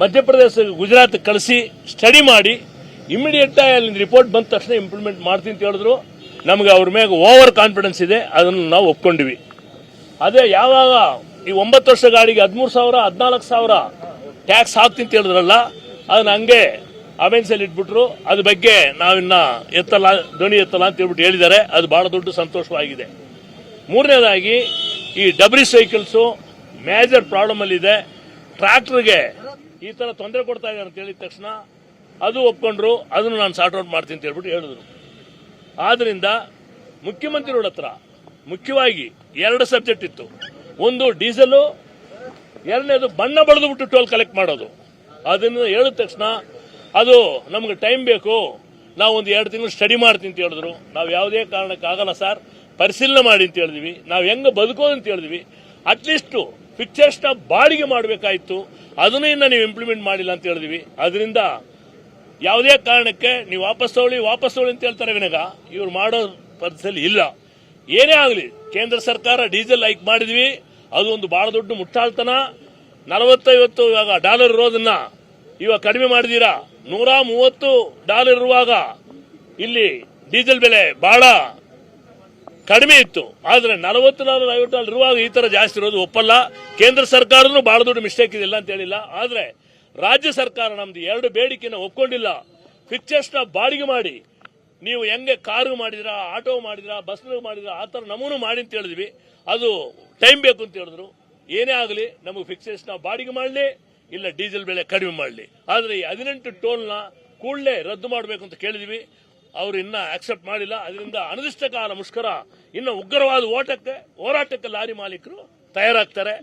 ಮಧ್ಯಪ್ರದೇಶ ಗುಜರಾತ್ ಕಳಿಸಿ ಸ್ಟಡಿ ಮಾಡಿ ಇಮಿಡಿಯೇಟ್ ಅಲ್ಲಿಂದ ರಿಪೋರ್ಟ್ ಬಂದ ತಕ್ಷಣ ಇಂಪ್ಲಿಮೆಂಟ್ ಮಾಡ್ತೀನಿ ಅಂತ ಹೇಳಿದ್ರು. ನಮಗೆ ಅವ್ರ ಮ್ಯಾಗ ಓವರ್ ಕಾನ್ಫಿಡೆನ್ಸ್ ಇದೆ, ಅದನ್ನು ನಾವು ಒಪ್ಕೊಂಡಿವಿ. ಅದೇ ಯಾವಾಗ ಈ ಒಂಬತ್ತು ವರ್ಷ ಗಾಡಿಗೆ ಹದಿಮೂರು ಸಾವಿರ, ಹದಿನಾಲ್ಕು ಸಾವಿರ ಟ್ಯಾಕ್ಸ್ ಹಾಕ್ತೀನಿ ಅಂತ ಹೇಳಿದ್ರಲ್ಲ, ಅದನ್ನ ಹಂಗೆ ಅಮೆನ್ಸಲ್ಲಿ ಇಟ್ಬಿಟ್ರು. ಅದ್ರ ಬಗ್ಗೆ ನಾವಿನ್ನ ಎತ್ತಲ್ಲ, ಧ್ವನಿ ಎತ್ತಲ್ಲ ಅಂತ ಹೇಳ್ಬಿಟ್ಟು ಹೇಳಿದ್ದಾರೆ. ಅದು ಬಹಳ ದೊಡ್ಡ ಸಂತೋಷವಾಗಿದೆ. ಮೂರನೇದಾಗಿ ಈ ಡಬ್ರಿ ಸೈಕಲ್ಸು ಮೇಜರ್ ಪ್ರಾಬ್ಲಮ್ ಇದೆ. ಟ್ರ್ಯಾಕ್ಟರ್ಗೆ ಈ ತರ ತೊಂದರೆ ಕೊಡ್ತಾ ಇದ್ದಾರೆ ಅಂತ ಹೇಳಿದ ತಕ್ಷಣ ಅದು ಒಪ್ಕೊಂಡ್ರು, ಅದನ್ನು ನಾನು ಸಾರ್ಟ್ ಔಟ್ ಮಾಡ್ತೀನಿ ಅಂತ ಹೇಳ್ಬಿಟ್ಟು ಹೇಳಿದ್ರು. ಆದ್ದರಿಂದ ಮುಖ್ಯಮಂತ್ರಿಗಳ ಹತ್ರ ಮುಖ್ಯವಾಗಿ ಎರಡು ಸಬ್ಜೆಕ್ಟ್ ಇತ್ತು. ಒಂದು ಡೀಸೆಲು ಎರಡನೇದು ಬಣ್ಣ ಬಳಿದು ಬಿಟ್ಟು ಟೋಲ್ ಕಲೆಕ್ಟ್ ಮಾಡೋದು. ಅದನ್ನು ಹೇಳಿದ ತಕ್ಷಣ ಅದು ನಮ್ಗೆ ಟೈಮ್ ಬೇಕು, ನಾವು ಒಂದು ಎರಡು ತಿಂಗಳು ಸ್ಟಡಿ ಮಾಡ್ತೀನಿ ಅಂತ ಹೇಳಿದ್ರು. ನಾವು ಯಾವುದೇ ಕಾರಣಕ್ಕಾಗಲ್ಲ ಸರ್ ಪರಿಶೀಲನೆ ಮಾಡಿ ಅಂತ ಹೇಳಿದ್ವಿ. ನಾವು ಹೆಂಗೆ ಬದುಕೋದು ಅಂತ ಹೇಳಿದ್ವಿ. ಅಟ್ಲೀಸ್ಟ್ ಪಿಕ್ಚರ್ಸ್ನ ಬಾಡಿಗೆ ಮಾಡಬೇಕಾಯಿತು. ಅದನ್ನು ಇನ್ನು ನೀವು ಇಂಪ್ಲಿಮೆಂಟ್ ಮಾಡಿಲ್ಲ ಅಂತ ಹೇಳಿದ್ವಿ. ಅದರಿಂದ ಯಾವುದೇ ಕಾರಣಕ್ಕೆ ನೀವು ವಾಪಸ್ ತಗೊಳ್ಳಿ ವಾಪಸ್ ತಗೊಳ್ಳಿ ಅಂತ ಹೇಳ್ತಾರೆ ವಿನಗ. ಇವ್ರು ಮಾಡೋ ಪರಿಸ್ಥಿತಿಯಲ್ಲಿ ಇಲ್ಲ. ಏನೇ ಆಗಲಿ, ಕೇಂದ್ರ ಸರ್ಕಾರ ಡೀಸೆಲ್ ಹೈಕ್ ಮಾಡಿದ್ವಿ. ಅದು ಒಂದು ಬಹಳ ದೊಡ್ಡ ಮುಟ್ಟಾಳ್ತನ. ನಲವತ್ತೈವತ್ತು ಇವಾಗ ಡಾಲರ್ ಇರೋದನ್ನ ಇವಾಗ ಕಡಿಮೆ ಮಾಡಿದೀರಾ? ನೂರ ಮೂವತ್ತು ಡಾಲರ್ ಇರುವಾಗ ಇಲ್ಲಿ ಡೀಸೆಲ್ ಬೆಲೆ ಬಹಳ ಕಡಿಮೆ ಇತ್ತು. ಆದ್ರೆ ನಲವತ್ತು ನಾಲ್ಕು ಐವತ್ತು ಇರುವಾಗ ಈ ತರ ಜಾಸ್ತಿ ಇರೋದು ಒಪ್ಪಲ್ಲ. ಕೇಂದ್ರ ಸರ್ಕಾರನು ಬಹಳ ದೊಡ್ಡ ಮಿಸ್ಟೇಕ್ ಇದಿಲ್ಲ ಅಂತ ಹೇಳಿಲ್ಲ. ಆದ್ರೆ ರಾಜ್ಯ ಸರ್ಕಾರ ನಮ್ದು ಎರಡು ಬೇಡಿಕೆನ ಒಪ್ಕೊಂಡಿಲ್ಲ. ಫಿಕ್ಚರ್ಸ್ನ ಬಾಡಿಗೆ ಮಾಡಿ. ನೀವು ಹೆಂಗೆ ಕಾರು ಮಾಡಿದ್ರ, ಆಟೋ ಮಾಡಿದ್ರ ಬಸ್ ಮಾಡಿದ್ರ, ಆ ಥರ ನಮೂನು ಮಾಡಿ ಅಂತ ಹೇಳಿದ್ವಿ. ಅದು ಟೈಮ್ ಬೇಕು ಅಂತ ಹೇಳಿದ್ರು. ಏನೇ ಆಗಲಿ, ನಮಗೆ ಫಿಕ್ಸೇಷನ್ ಬಾಡಿಗೆ ಮಾಡಲಿ, ಇಲ್ಲ ಡೀಸೆಲ್ ಬೆಲೆ ಕಡಿಮೆ ಮಾಡಲಿ. ಆದರೆ ಈ ಹದಿನೆಂಟು ಟೋಲ್ನ ಕೂಡಲೇ ರದ್ದು ಮಾಡಬೇಕು ಅಂತ ಕೇಳಿದ್ವಿ. ಅವರು ಇನ್ನ ಆಕ್ಸೆಪ್ಟ್ ಮಾಡಿಲ್ಲ. ಅದರಿಂದ ಅನಿರ್ದಿಷ್ಟ ಕಾಲ ಮುಷ್ಕರ, ಇನ್ನು ಉಗ್ರವಾದ ಓಟಕ್ಕೆ, ಹೋರಾಟಕ್ಕೆ ಲಾರಿ ಮಾಲೀಕರು ತಯಾರಾಗ್ತಾರೆ.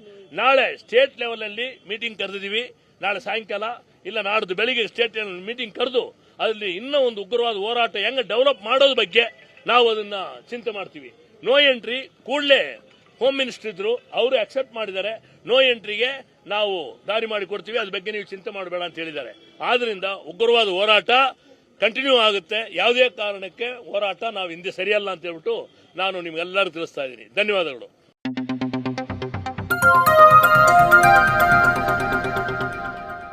ನಾಳೆ ಸ್ಟೇಟ್ ಲೆವೆಲ್ ಅಲ್ಲಿ ಮೀಟಿಂಗ್ ಕರೆದಿದ್ದೀವಿ ನಾಳೆ ಸಾಯಂಕಾಲ, ಇಲ್ಲ ನಾಡ್ದು ಬೆಳಿಗ್ಗೆ ಸ್ಟೇಟ್ ಲೆವೆಲ್ ಮೀಟಿಂಗ್ ಕರೆದು ಅಲ್ಲಿ ಇನ್ನೂ ಒಂದು ಉಗ್ರವಾದ ಹೋರಾಟ ಹೆಂಗೆ ಡೆವಲಪ್ ಮಾಡೋದ್ರ ಬಗ್ಗೆ ನಾವು ಅದನ್ನ ಚಿಂತೆ ಮಾಡ್ತೀವಿ. ನೋ ಎಂಟ್ರಿ ಕೂಡಲೇ ಹೋಮ್ ಮಿನಿಸ್ಟರ್ ಇದ್ರು, ಅವರು ಅಕ್ಸೆಪ್ಟ್ ಮಾಡಿದ್ದಾರೆ. ನೋ ಎಂಟ್ರಿಗೆ ನಾವು ದಾರಿ ಮಾಡಿ ಕೊಡ್ತೀವಿ ಅದ್ರ ಬಗ್ಗೆ ನೀವು ಚಿಂತೆ ಮಾಡಬೇಡ ಅಂತ ಹೇಳಿದ್ದಾರೆ. ಆದ್ರಿಂದ ಉಗ್ರವಾದ ಹೋರಾಟ ಕಂಟಿನ್ಯೂ ಆಗುತ್ತೆ. ಯಾವುದೇ ಕಾರಣಕ್ಕೆ ಹೋರಾಟ ನಾವು ಹಿಂದೆ ಸರಿಯಲ್ಲ ಅಂತ ಹೇಳ್ಬಿಟ್ಟು ನಾನು ನಿಮಗೆಲ್ಲರೂ ತಿಳಿಸ್ತಾ ಇದ್ದೀನಿ. ಧನ್ಯವಾದಗಳು.